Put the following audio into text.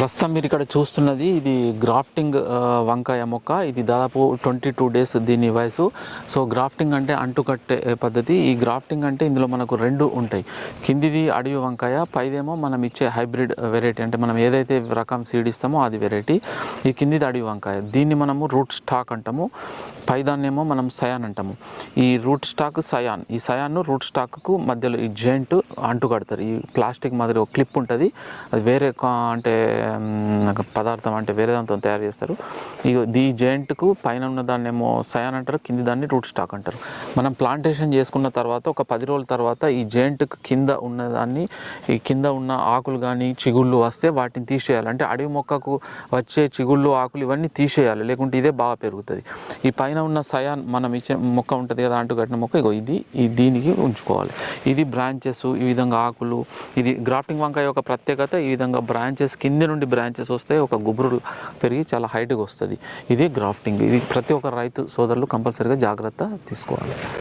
ప్రస్తుతం మీరు ఇక్కడ చూస్తున్నది ఇది గ్రాఫ్టింగ్ వంకాయ మొక్క. ఇది దాదాపు ట్వంటీ టూ డేస్ దీని వయసు. సో గ్రాఫ్టింగ్ అంటే అంటుకట్టే పద్ధతి. ఈ గ్రాఫ్టింగ్ అంటే ఇందులో మనకు రెండు ఉంటాయి. కిందిది అడవి వంకాయ పైదేమో మనం ఇచ్చే హైబ్రిడ్ వెరైటీ. అంటే మనం ఏదైతే రకం సీడ్ ఇస్తామో అది వెరైటీ. ఈ కిందిది అడవి వంకాయ. దీన్ని మనము రూట్ స్టాక్ అంటాము. పైదాన్నేమో మనం సయాన్ అంటాము. ఈ రూట్ స్టాక్ సయాన్. ఈ సయాన్ను రూట్ స్టాక్కు మధ్యలో ఈ జాయింట్ అంటుకడతారు. ఈ ప్లాస్టిక్ మాదిరి ఒక క్లిప్ ఉంటుంది. అది వేరే కా- అంటే పదార్థం అంటే వేరే దాంతో తయారు చేస్తారు. ఇక ఈ జెయింట్కు పైన ఉన్న దాన్ని ఏమో సయాన్ అంటారు కింది దాన్ని రూట్ స్టాక్ అంటారు. మనం ప్లాంటేషన్ చేసుకున్న తర్వాత ఒక పది రోజుల తర్వాత ఈ జెయింట్కు కింద ఉన్న దాన్ని ఈ కింద ఉన్న ఆకులు కానీ చిగుళ్ళు వస్తే వాటిని తీసేయాలి. అంటే అడవి మొక్కకు వచ్చే చిగుళ్ళు ఆకులు ఇవన్నీ తీసేయాలి. లేకుంటే ఇదే బాగా పెరుగుతుంది. ఈ పైన ఉన్న సయాన్ మనం ఇచ్చే మొక్క ఉంటుంది కదా అంటూ కట్టిన మొక్క ఇగో ఇది దీనికి ఉంచుకోవాలి. ఇది బ్రాంచెస్ ఈ విధంగా ఆకులు ఇది గ్రాఫ్టింగ్ వంకాయ యొక్క ప్రత్యేకత ఈ విధంగా బ్రాంచెస్ కింద నుండి నుండి బ్రాంచెస్ వస్తాయి ఒక గుబురు పెరిగి చాలా హైట్గా వస్తుంది. ఇదే గ్రాఫ్టింగ్ ఇది ప్రతి ఒక్క రైతు సోదరులు కంపల్సరీగా జాగ్రత్త తీసుకోవాలి.